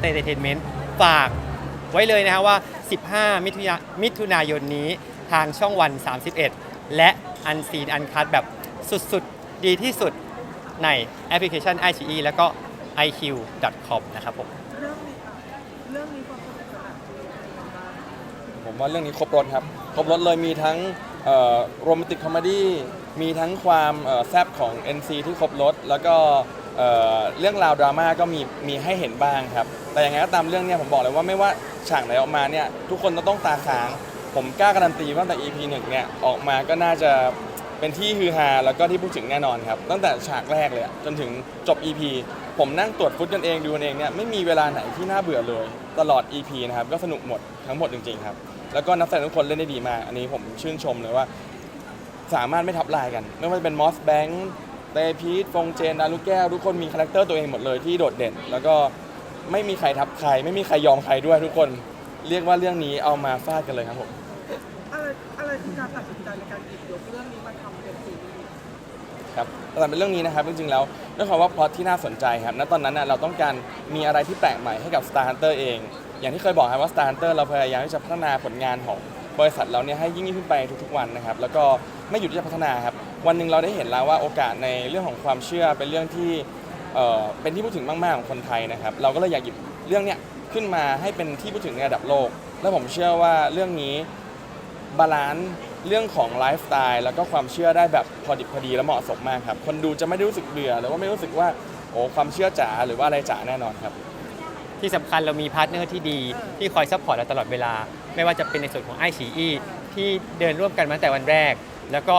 เตอร์เทนเมนต์ฝากไว้เลยนะฮะว่า 15 มิถุนายมิถุนายนนี้ทางช่องวัน 31 และอันซีนอันคัดแบบสุดๆ ดีที่สุดในแอปพลิเคชัน i อ e แล้วก็ iq.com นะครับผม เรื่องนี้อะเรื่องนี้ความสนุกสนานคืองบ้างผมว่าเรื่องนี้ครบรถครับ ครบรถเลยมีทั้งโรแมนติกคอมเมดี้มีทั้งความเอ่อแซบของ NC ที่ครบรถ แล้วก็เอ่อเรื่องราวดราม่าก็มีมีให้เห็นบ้างครับ แต่อยังไงก็ตามเรื่องเนี้ยผมบอกเลยว่าไม่ว่าฉากไหนออกมาเนี่ยทุกคนต้องตาค้าง ผมกล้าการันตีว่าตั้งแต่ EP 1เนี่ยออกมาก็น่าจะเป็นที่ฮือฮาแล้วก็ที่พูดถึงแน่นอนครับ ตั้งแต่ฉากแรกเลยอะจนถึงจบ EP ผมนั่งตรวจฟุตกันเองดูกันเองเนี่ยไม่มีเวลาไหนที่น่าเบื่อเลย ตลอด EP นะครับก็สนุกหมดทั้งหมดจริงๆครับ แล้วก็นักแสดงทุกคนเล่นได้ดีมากอันนี้ผมชื่นชมเลยว่า สามารถไม่ทับลายกัน ไม่ว่าจะเป็นมอสแบงค์ เตพีทฟงเจนดารุแก้วทุกคนมีคาแรคเตอร์ตัวเองหมดเลยที่โดดเด่น แล้วก็ไม่มีใครทับใคร ไม่มีใครยอมใครด้วยทุกคนเรียกว่าเรื่องนี้เอามาฟาดกันเลยครับผมอะไรอะไรคือการตัดสินใจในการหยิบยกเรื่องนี้มาทำเป็นซีรีส์ครับแต่เป็นเรื่องนี้นะครับจริงๆแล้วด้วยความว่าพล็อตที่น่าสนใจครับณตอนนั้นน่ะเราต้องการมีอะไรที่แปลกใหม่ให้กับ Star Hunter เอง อย่างที่เคยบอกครับว่า Star Hunter เราพยายามที่จะพัฒนาผลงานของ บริษัทเราเนี่ยให้ยิ่งยิ่งขึ้นไปทุกๆวันนะครับ แล้วก็ไม่หยุดที่จะพัฒนาครับ วันหนึ่งเราได้เห็นแล้วว่าโอกาสในเรื่องของความเชื่อเป็นเรื่องที่เอ่อเป็นที่พูดถึงมากๆของคนไทยนะครับ เราก็เลยอยากหยิบเรื่องเนี้ยขึ้นมาให้เป็นที่พูดถึงในระดับโลก และผมเชื่อว่าเรื่องนี้บาลานซ์เรื่องของไลฟ์สไตล์แล้วก็ความเชื่อได้แบบพอดิบพอดีและเหมาะสมมากครับ คนดูจะไม่ได้รู้สึกเบื่อหรือว่าไม่รู้สึกว่าโอ้ความเชื่อจ๋าหรือว่าอะไรจ๋าแน่นอนครับ ที่สำคัญเรามีพาร์ทเนอร์ที่ดี ที่คอยซัพพอร์ตเราตลอดเวลา ไม่ว่าจะเป็นในส่วนของไอชีอีที่เดินร่วมกันมาตั้งแต่วันแรก แล้วก็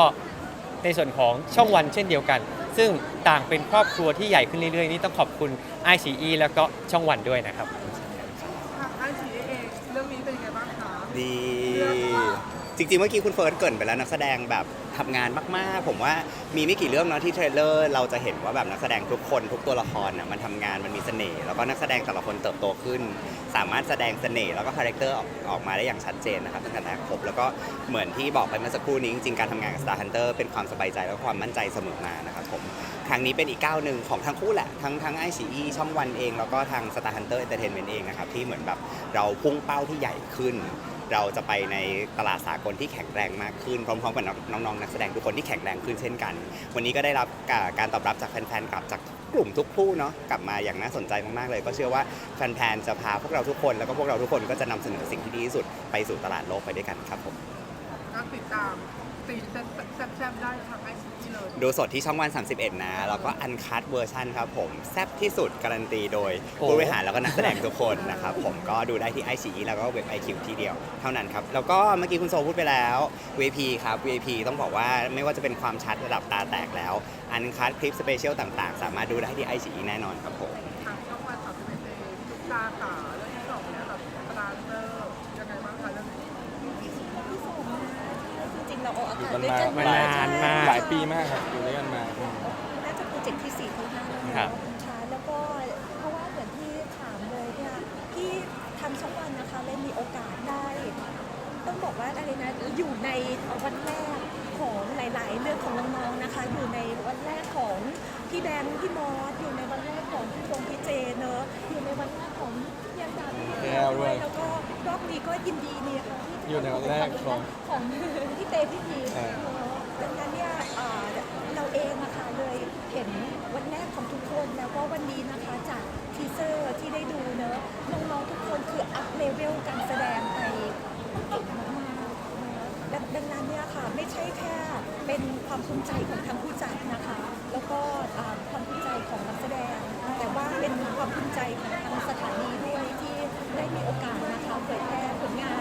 ในส่วนของช่องวันเช่นเดียวกัน ซึ่งต่างเป็นครอบครัวที่ใหญ่ขึ้นเรื่อยๆ นี่ต้องขอบคุณไอชีอีแล้วก็ช่องวันด้วยนะครับ ทางไอซีเองเรื่องนี้เป็นยังไงบ้างคะ ดี จริงๆ เมื่อกี้คุณเฟิร์สเกรินไปแล้วนักแสดงแบบทำงานมากๆ ผมว่ามีไม่กี่เรื่องเนาะที่เทรลเลอร์เราจะเห็นว่าแบบนักแสดงทุกคนทุกตัวละครน่ะมันทำงานมันมีเสน่ห์แล้วก็นักแสดงแต่ละคนเติบโตขึ้น สามารถแสดงเสน่ห์แล้วก็คาแรคเตอร์ออกออกมาได้อย่างชัดเจนนะครับตั้งแต่แรกพบแล้วก็เหมือนที่บอกไปเมื่อสักครู่นี้จริงๆการทำงานกับ Star Hunter เป็นความสบายใจและความมั่นใจเสมอมานะครับผมครั้งนี้เป็นอีกก้าวหนึ่งของทั้งคู่แหละทั้งทั้งไอซีช่องวันเอง แล้วก็ทาง Star Hunter Entertainment เองนะครับที่เหมือนแบบเราพุ่งเป้าที่ใหญ่ขึ้น เราจะไปในตลาดสากลที่แข็งแรงมากขึ้นพร้อมๆกับน้องๆนักแสดงทุกคนที่แข็งแรงขึ้นเช่นกัน วันนี้ก็ได้รับการตอบรับจากแฟนๆกลับจากกลุ่มทุกผู้เนาะกลับมาอย่างน่าสนใจมากๆเลย ก็เชื่อว่าแฟนๆจะพาพวกเราทุกคนแล้วก็พวกเราทุกคนก็จะนำเสนอสิ่งที่ดีที่สุดไปสู่ตลาดโลกไปด้วยกันครับผม ติดตามตีแซ่บๆได้ทางไอซีเลยดูสดที่ช่องวัน 31 นะ แล้วก็อันคัดเวอร์ชันครับผม แซ่บที่สุดการันตีโดยโอ้ผู้บริหารแล้วก็นักแสดงทุกคนนะครับ ผมก็ดูได้ที่ไอซีแล้วก็เว็บไอคิวที่เดียวเท่านั้นครับ แล้วก็เมื่อกี้คุณโซพูดไปแล้ว VIP ครับ VIP ต้องบอกว่าไม่ว่าจะเป็นความชัดระดับตาแตกแล้ว อันคัดคลิปสเปเชียลต่างๆ สามารถดูได้ที่ไอซีแน่นอนครับผมทางช่องวันสามสิบเอ็ดเองทุกตาขาเรื่องที่สองเนี่ยแบบตารางเตอร์ยังไงบ้างคะเรื่องนี้ จริงๆเรา ออกอาอยู่กาศกันด้วยมากันมานานมาก หลายปีมากครับอยู่ด้วยกันมา น่าจะโปรเจกต์ที่สี่ที่ห้าแล้วครันะบคุณชาแล้วก็เพราะว่าเหมือนที่ถามเลยเนี่ยที่ทำช่องวันนะคะเลยมีโอกาสได้ ต้องบอกว่าอะไรนะอยู่ในวันแรกของหลาย ๆ เรื่องของน้องๆนะคะ อยู่ในวันแรกของพี่แบงค์พี่มอสอยู่ในวันแรกของพี่ฟงพี่เจเนอะอยู่ในวันแรกของพี่ยันดาพี่แก้วด้วย แล้วก็รอบนี้ก็ยินดีเนี่ยค่ะที่ อยู่ในวแรกของ ของพี่เตพี่พีอ่า ดังนั้นเนี่ยอ่าเราเองนะคะเลยเห็นวันแรกของทุกคนแล้วก็วันนี้นะคะจากทีเซอร์ที่ได้ดูเนอะน้องๆทุกคนคืออัพเลเวลการแสดงไปเก่งมากๆนะดังดังนั้นเนี่ยค่ะไม่ใช่แค่เป็นความภูมิใจของทางผู้จัดนะคะ แล้วก็อ่าความภูมิใจของนักแสดง แต่ว่าเป็นความภูมิใจของทางสถานีด้วยที่ได้มีโอกาสนะคะเผยแพร่ผลงาน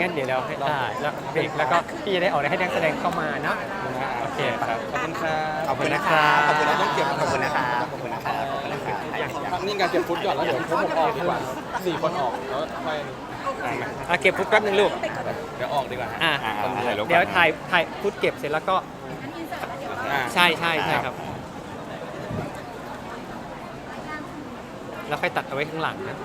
งั้นเดี๋ยวเราให้อ่าแล้วเบรกแล้วก็พี่จะได้ออกให้นักแสดงเข้ามาเนาะโอเคครับขอบคุณครับขอบคุณนะครับขอบคุณนะต้องเก็บขอบคุณนะครับขอบคุณนะครับขอบคุณนะครับพักนิ่งการเก็บฟุตก่อนแล้วเดี๋ยวพวกผมออกดีกว่าสี่คนออกแล้วค่อยอะเก็บฟุตแป๊บนึงลูกเดี๋ยวออกดีกว่าฮะอะอ่าถ่ายรูปก่อนเดี๋ยวถ่ายถ่ายฟุตเก็บเสร็จแล้วก็อ่าใช่ใช่ใช่ครับแล้วค่อยตัดเอาไว้ข้างหลังนะ